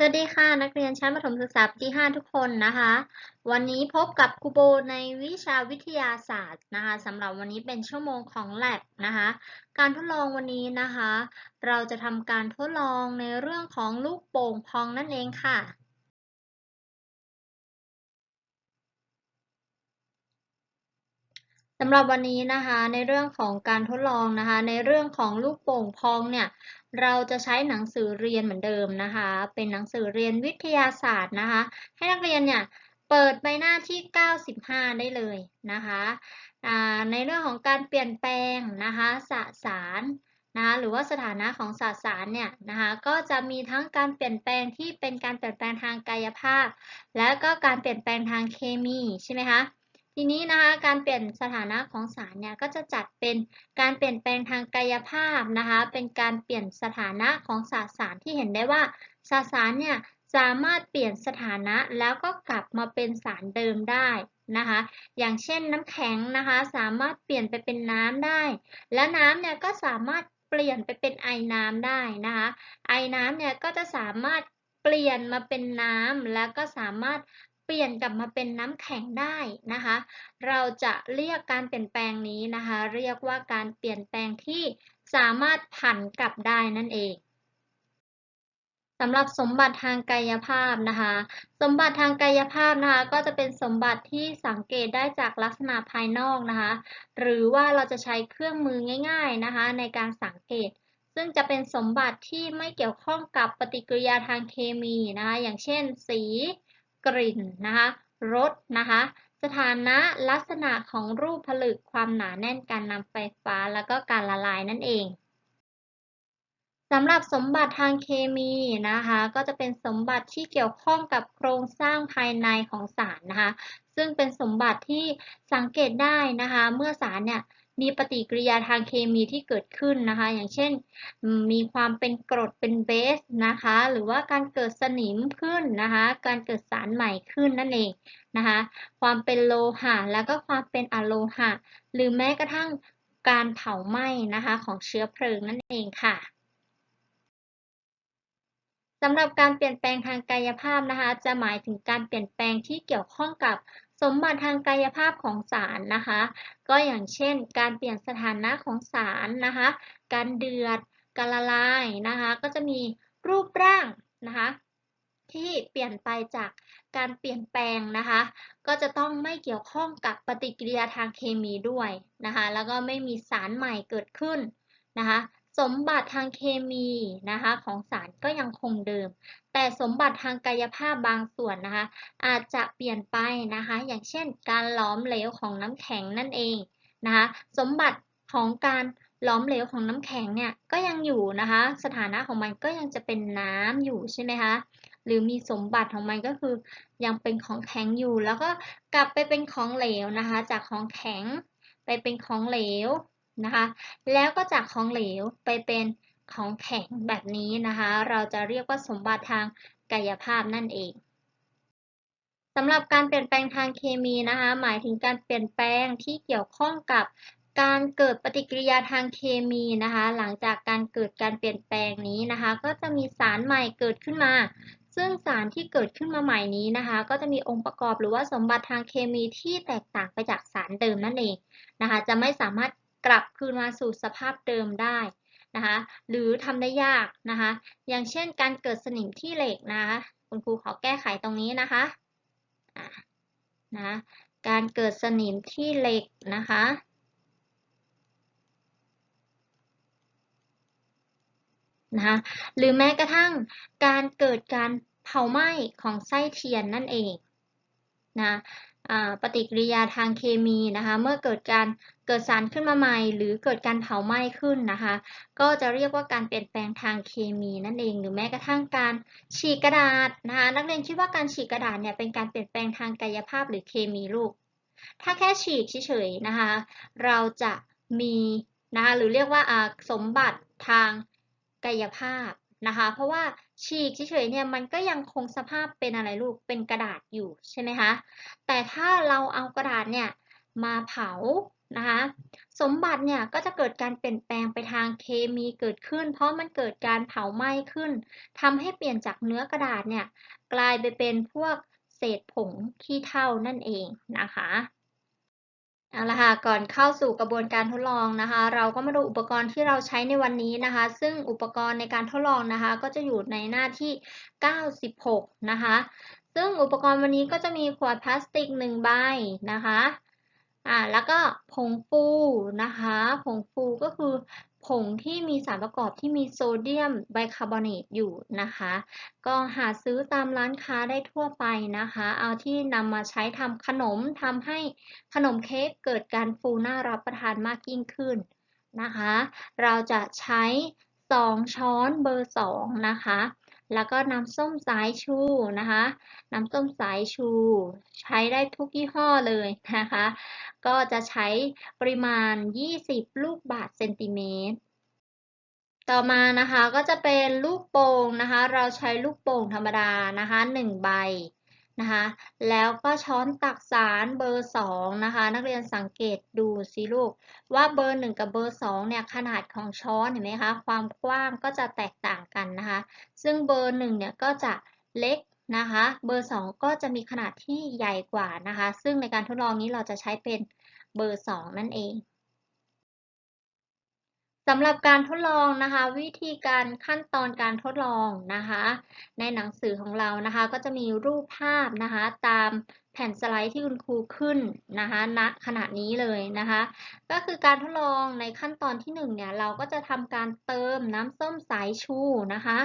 สวัสดีค่ะ นักเรียนชั้นประถมศึกษาปีที่ 5 ทุกคนนะคะ วันนี้พบกับครูโบในวิชาวิทยาศาสตร์นะคะสำหรับวันนี้เป็นชั่วโมงของ lab นะคะ การทดลองวันนี้นะคะ เราจะทำการทดลองในเรื่องของลูกโป่งพองนั่นเองค่ะ สำหรับวันนี้นะคะในเรื่องของการทดลองนะคะ ในเรื่องของลูกโป่งพองเนี่ยเราจะใช้หนังสือเรียนเหมือนเดิมนะคะ เป็นหนังสือเรียนวิทยาศาสตร์นะคะ ให้นักเรียนเนี่ยเปิดใบหน้าที่ 95 ได้เลยนะคะในเรื่องของการเปลี่ยนแปลงนะคะสสารนะคะหรือว่าสถานะของสสารเนี่ยนะคะก็จะมีทั้งการเปลี่ยนแปลงที่เป็นการเปลี่ยนแปลงทางกายภาพ และก็การเปลี่ยนแปลงทางเคมีใช่ไหมคะ ทีนี้นะคะการเปลี่ยนสถานะของสารเนี่ยก็จะจัดเป็นการเปลี่ยนแปลงทางกายภาพนะคะเป็นการเปลี่ยนสถานะของสสารที่เห็นได้ว่าสสารเนี่ยสามารถเปลี่ยนสถานะแล้วก็กลับมาเป็นสารเดิมได้นะคะ อย่างเช่นน้ำแข็งนะคะสามารถเปลี่ยนไปเป็นน้ำได้ และน้ำเนี่ยก็สามารถเปลี่ยนไปเป็นไอน้ำได้นะคะ ไอน้ำเนี่ยก็จะสามารถเปลี่ยนมาเป็นน้ำแล้วก็สามารถ เปลี่ยนกลับมาเป็นน้ำแข็งได้นะคะ เราจะเรียกการเปลี่ยนแปลงนี้นะคะ เรียกว่าการเปลี่ยนแปลงที่สามารถผันกลับได้นั่นเองสำหรับสมบัติทางกายภาพนะคะ สมบัติทางกายภาพนะคะ ก็จะเป็นสมบัติที่สังเกตได้จากลักษณะภายนอกนะคะ หรือว่าเราจะใช้เครื่องมือง่าย ๆนะคะ ในการสังเกต ซึ่งจะเป็นสมบัติที่ไม่เกี่ยวข้องกับปฏิกิริยาทางเคมีนะคะ อย่างเช่น สี กลิ่นนะคะรสนะคะ สถานะลักษณะของรูปผลึกความหนาแน่นการนำไฟฟ้าแล้วก็การละลายนั่นเองสำหรับสมบัติทางเคมีนะคะ ก็จะเป็นสมบัติที่เกี่ยวข้องกับโครงสร้างภายในของสารนะคะ ซึ่งเป็นสมบัติที่สังเกตได้นะคะ เมื่อสารเนี่ย มีปฏิกิริยาทางเคมีที่เกิดขึ้นนะคะ อย่างเช่น มีความเป็นกรดเป็นเบสนะคะ หรือว่าการเกิดสนิมขึ้นนะคะ การเกิดสารใหม่ขึ้นนั่นเองนะคะ ความเป็นโลหะแล้วก็ความเป็นอะโลหะ หรือแม้กระทั่งการเผาไหม้นะคะของเชื้อเพลิงนั่นเองค่ะสำหรับการเปลี่ยนแปลงทางกายภาพนะคะ จะหมายถึงการเปลี่ยนแปลงที่เกี่ยวข้องกับ สมบัติทางกายภาพของสารนะคะ ก็อย่างเช่น การเปลี่ยนสถานะของสารนะคะ การเดือด การละลายนะคะ ก็จะมีรูปร่างนะคะ ที่เปลี่ยนไปจากการเปลี่ยนแปลงนะคะ ก็จะต้องไม่เกี่ยวข้องกับปฏิกิริยาทางเคมีด้วยนะคะ แล้วก็ไม่มีสารใหม่เกิดขึ้นนะคะ สมบัติทางเคมีนะคะของสารก็ยังคงเดิม แต่สมบัติทางกายภาพบางส่วนนะคะ อาจจะเปลี่ยนไปนะคะ อย่างเช่น การหลอมเหลวของน้ำแข็งนั่นเองนะคะ สมบัติของการหลอมเหลวของน้ำแข็งเนี่ยก็ยังอยู่นะคะ สถานะของมันก็ยังจะเป็นน้ำอยู่ใช่ไหมคะหรือมีสมบัติของมันก็คือ ยังเป็นของแข็งอยู่ แล้วก็กลับไปเป็นของเหลวนะคะ จากของแข็งไปเป็นของเหลว นะคะ แล้วก็จากของเหลวไปเป็นของแข็งแบบนี้นะคะ เราจะเรียกว่าสมบัติทางกายภาพนั่นเองสำหรับการเปลี่ยนแปลงทางเคมีนะคะ หมายถึงการเปลี่ยนแปลงที่เกี่ยวข้องกับการเกิดปฏิกิริยาทางเคมีนะคะ หลังจากการเกิดการเปลี่ยนแปลงนี้นะคะ ก็จะมีสารใหม่เกิดขึ้นมา ซึ่งสารที่เกิดขึ้นมาใหม่นี้นะคะ ก็จะมีองค์ประกอบหรือว่าสมบัติทางเคมีที่แตกต่างไปจากสารเดิมนั่นเองนะคะ จะไม่สามารถ กลับคืนมาสู่สภาพเดิมได้นะคะหรือทำได้ยากนะคะอย่างเช่นการเกิดสนิมที่เหล็กนะคะคุณครูขอแก้ไขตรงนี้นะคะนะการเกิดสนิมที่เหล็กนะคะนะคะหรือแม้กระทั่งการเกิดการเผาไหม้ของไส้เทียนนั่นเองนะ ปฏิกิริยาทางเคมีนะคะ เมื่อเกิดการเกิดสารขึ้นมาใหม่ หรือเกิดการเผาไหม้ขึ้นนะคะ ก็จะเรียกว่าการเปลี่ยนแปลงทางเคมีนั่นเอง หรือแม้กระทั่งการฉีกกระดาษนะคะ นักเรียนคิดว่าการฉีกกระดาษเนี่ยเป็นการเปลี่ยนแปลงทางกายภาพหรือเคมีลูก ถ้าแค่ฉีกเฉยๆนะคะ เราจะมีนะคะหรือเรียกว่าสมบัติทางกายภาพ นะคะ เพราะว่าฉีกเฉยๆเนี่ยมันก็ยังคงสภาพเป็นอะไรลูกเป็นกระดาษอยู่ใช่ไหมคะแต่ถ้าเราเอากระดาษเนี่ยมาเผานะคะสมบัติเนี่ยก็จะเกิดการเปลี่ยนแปลงไปทางเคมีเกิดขึ้น เพราะมันเกิดการเผาไหม้ขึ้นทำให้เปลี่ยนจากเนื้อกระดาษเนี่ยกลายไปเป็นพวกเศษผงขี้เถ้านั่นเองนะคะ เอาละค่ะ ก่อนเข้าสู่กระบวนการทดลองนะคะ เราก็มาดูอุปกรณ์ที่เราใช้ในวันนี้นะคะ ซึ่งอุปกรณ์ในการทดลองนะคะ ก็จะอยู่ในหน้าที่ 96 นะคะ ซึ่งอุปกรณ์วันนี้ก็จะมีขวดพลาสติก 1 ใบนะคะ อ่า แล้วก็ผงฟูนะคะ ผงฟูก็คือ ผงที่มีสารประกอบที่มีโซเดียมไบคาร์บอเนตอยู่นะคะ ก็หาซื้อตามร้านค้าได้ทั่วไปนะคะ เอาที่นำมาใช้ทำขนมทำให้ขนมเค้กเกิดการฟูน่ารับประทานมากยิ่งขึ้นนะคะ เราจะใช้ 2 ช้อนเบอร์ 2 นะคะ แล้วก็น้ำส้มสายชูนะคะ น้ำส้มสายชู ใช้ได้ทุกยี่ห้อเลยนะคะ ก็จะใช้ปริมาณ 20 ลูกบาศก์เซนติเมตร ต่อมานะคะก็จะเป็นลูกโป่งนะคะ เราใช้ลูกโป่งธรรมดานะคะ 1 ใบ นะคะแล้วก็ช้อนตักสารเบอร์ 2 นะคะ นักเรียนสังเกตดูสิลูก ว่าเบอร์ 1 กับเบอร์ 2 เนี่ยขนาดของช้อนเห็นไหมคะ ความกว้างก็จะแตกต่างกันนะคะ ซึ่งเบอร์ 1 เนี่ยก็จะเล็กนะคะ เบอร์ 2 ก็จะมีขนาดที่ใหญ่กว่านะคะ ซึ่งในการทดลองนี้เราจะใช้เป็นเบอร์ 2 นั่นเอง สำหรับการทดลองนะคะ วิธีการขั้นตอนการทดลองนะคะ ในหนังสือของเรานะคะ ก็จะมีรูปภาพนะคะ ตามแผ่นสไลด์ที่คุณครูขึ้นนะคะณขณะนี้เลยนะคะ ก็คือการทดลองในขั้นตอนที่1เนี่ยเราก็จะทำการเติมน้ำส้มสายชูนะคะ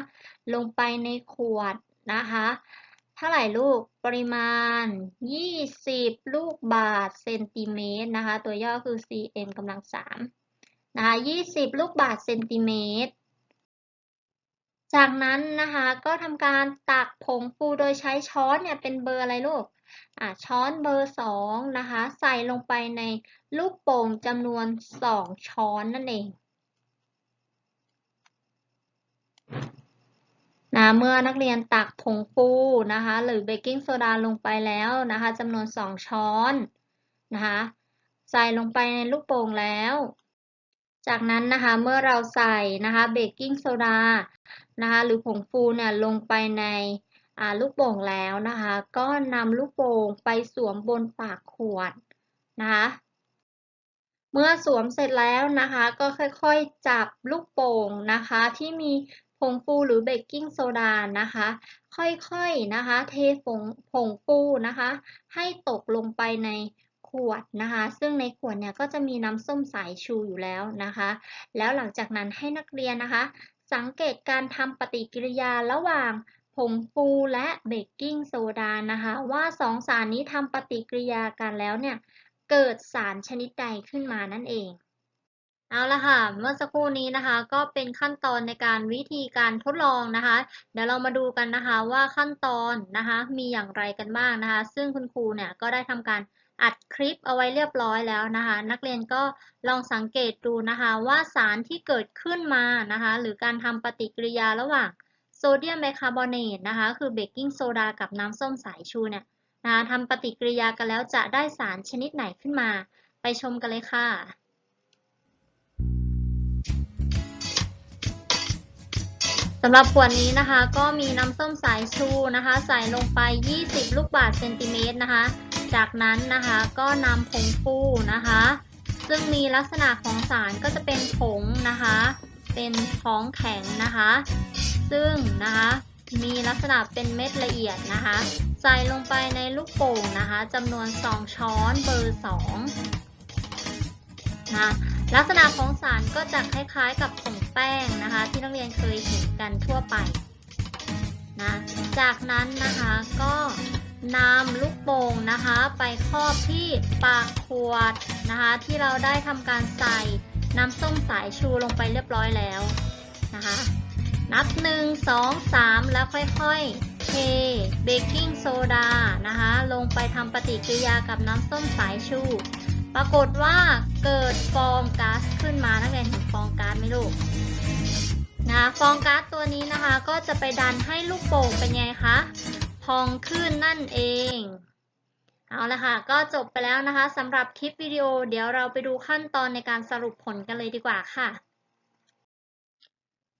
ลงไปในขวดนะคะเท่าไหร่ลูกปริมาณ 20 ลูกบาศก์เซนติเมตรนะคะ ตัวย่อคือ cm กำลัง3 นะคะ20 ลูกบาศก์เซนติเมตร จากนั้นนะคะก็ทำการตักผงฟูโดยใช้ช้อนเนี่ยเป็นเบอร์อะไรลูกอ่าช้อนเบอร์2นะคะใส่ลงไปในลูกโป่งจำนวน 2 ช้อนนั่นเองนะเมื่อนักเรียนตักผงฟูนะคะหรือเบกกิ้งโซดาลงไปแล้วนะคะจำนวน 2 ช้อนนะคะใส่ลงไปในลูกโป่งแล้ว จากนั้นนะคะเมื่อเราใส่นะคะเบกกิ้งโซดานะคะหรือผงฟูเนี่ยลงไปในลูกโป่งแล้วนะคะ ก็นำลูกโป่งไปสวมบนปากขวดนะคะเมื่อสวมเสร็จแล้วนะคะ ก็ค่อยๆจับลูกโป่งนะคะ ที่มีผงฟูหรือเบกกิ้งโซดานะคะ ค่อยๆนะคะ เทผงผงฟูนะคะ ให้ตกลงไปใน วดนะคะ ซึ่งในขวดเนี่ยก็จะมีน้ำส้มสายชูอยู่แล้วนะคะ แล้วหลังจากนั้นให้นักเรียนนะคะ สังเกตการทำปฏิกิริยาระหว่างผงฟูและเบกกิ้งโซดานะคะ ว่าสองสารนี้ทำปฏิกิริยากันแล้วเนี่ย เกิดสารชนิดใดขึ้นมานั่นเองเอาละค่ะ เมื่อสักครู่นี้นะคะก็เป็นขั้นตอนในการวิธีการทดลองนะคะ เดี๋ยวเรามาดูกันนะคะว่าขั้นตอนนะคะมีอย่างไรกันบ้างนะคะ ซึ่งคุณครูเนี่ยก็ได้ทำการ อัดคลิปเอาไว้เรียบร้อยแล้วนะคะ นักเรียนก็ลองสังเกตดูนะคะ ว่าสารที่เกิดขึ้นมานะคะ หรือการทำปฏิกิริยาระหว่างโซเดียมไบคาร์บอเนตนะคะ คือเบกกิ้งโซดากับน้ำส้มสายชูเนี่ยนะคะทำปฏิกิริยากันแล้วจะได้สารชนิดไหนขึ้นมา ไปชมกันเลยค่ะสำหรับขวดนี้นะคะก็มีน้ำส้มสายชูนะคะ ใส่ลงไป 20 ลูกบาศก์เซนติเมตรนะคะ จากนั้นนะคะก็นำผงฟูนะคะ ซึ่งมีลักษณะของสารก็จะเป็นผงนะคะ เป็นท้องแข็งนะคะ ซึ่งนะคะมีลักษณะเป็นเม็ดละเอียดนะคะ ใส่ลงไปในลูกโป่งนะคะจำนวน 2 ช้อนเบอร์2นะลักษณะของสารก็จะคล้ายๆ กับผงแป้งนะคะ ที่นักเรียนเคยเห็นกันทั่วไปนะจากนั้นนะคะก็ นำลูกโป่งนะคะ ไปครอบที่ปากขวดนะคะ ที่เราได้ทำการใส่น้ำส้มสายชูลงไปเรียบร้อยแล้วนะคะ นับ 1 2 3 แล้วค่อยๆเทเบกกิ้งโซดานะคะ ลงไปทำปฏิกิริยากับน้ำส้มสายชู ปรากฏว่าเกิดฟองก๊าซขึ้นมานักเรียนเห็นฟองก๊าซไหมลูกนะฟองก๊าซตัวนี้นะคะ ก็จะไปดันให้ลูกโป่งเป็นไงคะ พองขึ้นนั่นเอง เอาละค่ะ ก็จบไปแล้วนะคะสำหรับคลิปวิดีโอ เดี๋ยวเราไปดูขั้นตอนในการสรุปผลกันเลยดีกว่าค่ะ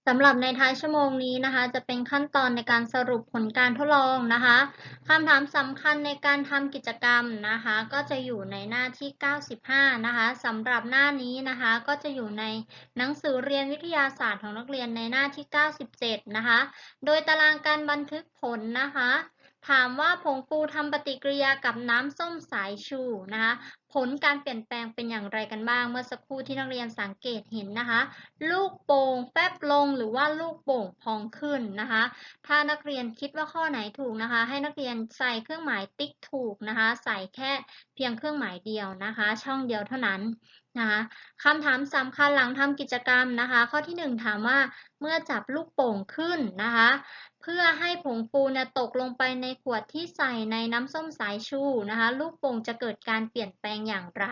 สำหรับในท้ายชั่วโมงนี้นะคะ จะเป็นขั้นตอนในการสรุปผลการทดลองนะคะคำถามสำคัญในการทำกิจกรรมนะคะ ก็จะอยู่ในหน้าที่ 95 นะคะสำหรับหน้านี้นะคะ ก็จะอยู่ในหนังสือเรียนวิทยาศาสตร์ของนักเรียนในหน้าที่ 97 นะคะ โดยตารางการบันทึกผลนะคะ ถามว่าผงฟูทำปฏิกิริยากับน้ำส้มสายชูนะคะ ผลการเปลี่ยนแปลงเป็นอย่างไรกันบ้าง เมื่อสักครู่ที่นักเรียนสังเกตเห็นนะคะ ลูกโป่งแฟบลงหรือว่าลูกโป่งพองขึ้นนะคะ ถ้านักเรียนคิดว่าข้อไหนถูกนะคะ ให้นักเรียนใส่เครื่องหมายติ๊กถูกนะคะ ใส่แค่เพียงเครื่องหมายเดียวนะคะ ช่องเดียวเท่านั้นนะคะคำถามสำคัญหลังทำกิจกรรมนะคะ ข้อที่ 1 ถามว่าเมื่อจับลูกโป่งขึ้นนะคะ เพื่อให้ผงฟูนตกลงไปในขวดที่ใส่ในน้ำส้มสายชูนะคะลูกโป่งจะเกิดการเปลี่ยนแปลงอย่างไร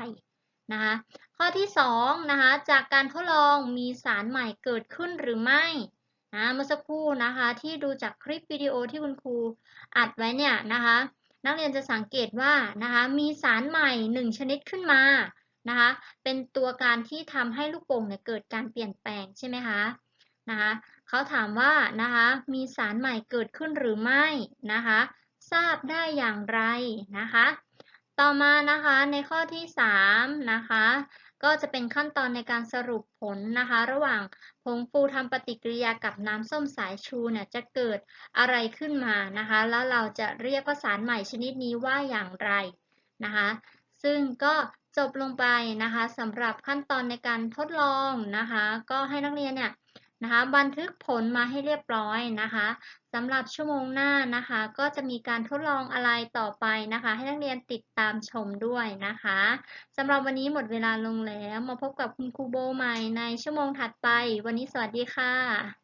นะคะข้อที่2นะคะจากการทดลองมีสารใหม่เกิดขึ้นหรือไม่นะเมื่อสักครู่นะคะที่ดูจากคลิปวิดีโอที่คุณครูอัดไว้เนี่ยนะคะนักเรียนจะสังเกตว่านะคะมีสารใหม่ 1 ชนิดขึ้นมานะคะเป็นตัวการที่ทำให้ลูกโป่งเนี่ยเกิดการเปลี่ยนแปลงใช่ไหมคะนะคะ เขาถามว่านะคะมีสารใหม่เกิดขึ้นหรือไม่นะคะ ทราบได้อย่างไรนะคะ ต่อมานะคะในข้อที่3นะคะก็จะเป็นขั้นตอนในการสรุปผลนะคะ ระหว่างผงฟูทำปฏิกิริยากับน้ำส้มสายชูเนี่ยจะเกิดอะไรขึ้นมานะคะ แล้วเราจะเรียกว่าสารใหม่ชนิดนี้ว่าอย่างไรนะคะ ซึ่งก็จบลงไปนะคะสำหรับขั้นตอนในการทดลองนะคะ ก็ให้นักเรียนเนี่ย นะคะ บันทึกผลมาให้เรียบร้อยนะคะสำหรับชั่วโมงหน้านะคะ ก็จะมีการทดลองอะไรต่อไปนะคะ ให้นักเรียนติดตามชมด้วยนะคะสำหรับวันนี้หมดเวลาลงแล้ว มาพบกับคุณครูโบใหม่ในชั่วโมงถัดไป วันนี้สวัสดีค่ะ